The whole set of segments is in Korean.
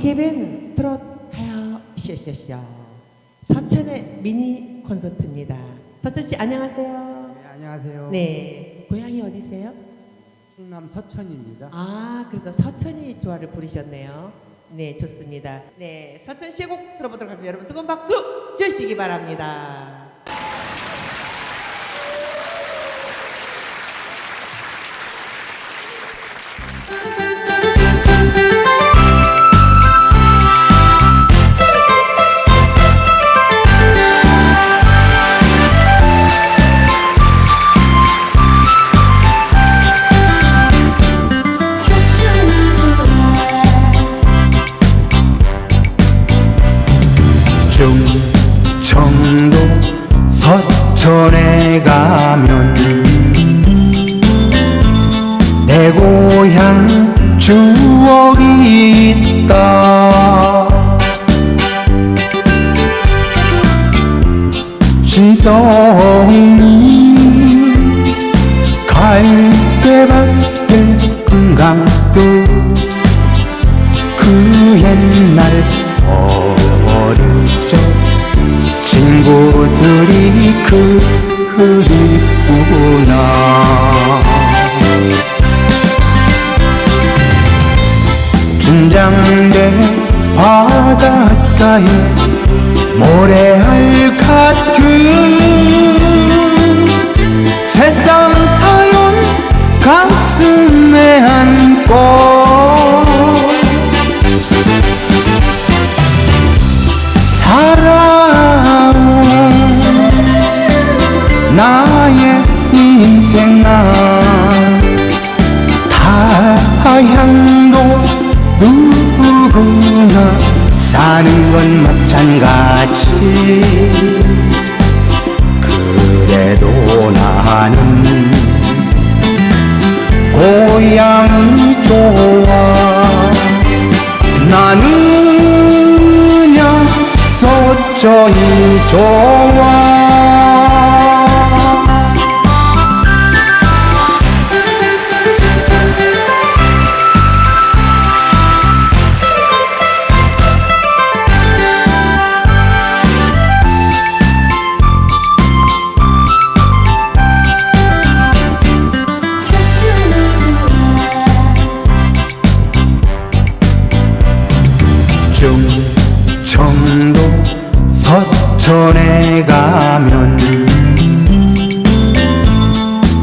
BKBN 트롯 가요 쇼쇼쇼 서천의 미니 콘서트입니다. 서천 씨 안녕하세요. 네, 안녕하세요. 네, 고향이 어디세요? 충남 서천입니다. 아, 그래서 서천이 조화를 부르셨네요. 네, 좋습니다. 네, 서천 씨의 곡 들어보도록 하겠습니다. 여러분 뜨거운 박수 주시기 바랍니다. 서천에 가면 내 고향 추억이 있다. 신성리 갈대밭에 금강도 그 옛날 어 친구들이 그립구나. 중장대 바닷가에 모래알 같은 사는 건 마찬가지. 그래도 나는 고향 좋아. 나는 야 서천이 좋아 충청도 서천에 가면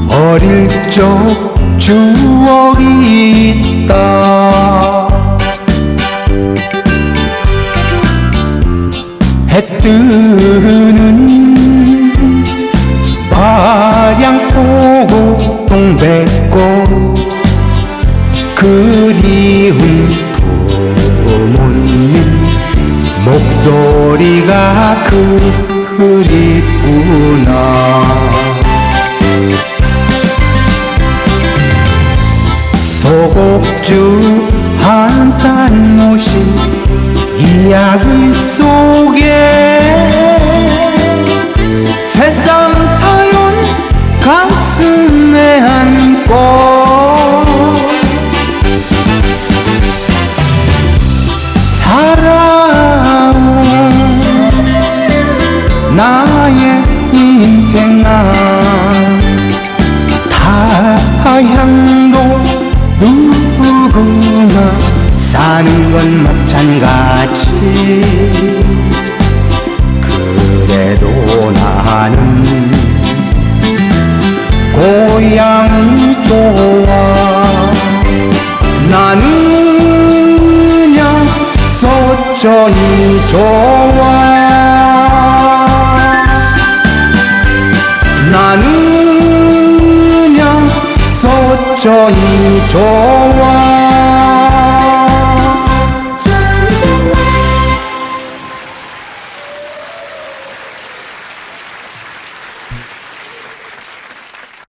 어릴 적 추억이 있다. 해 뜨는 바량포구 동백꽃 소곡주 한산 모신 이야기 속 건 마찬가지 그래도 나는 고향 좋아. 나는 야 서천이 좋아. 나는 야 서천이 좋아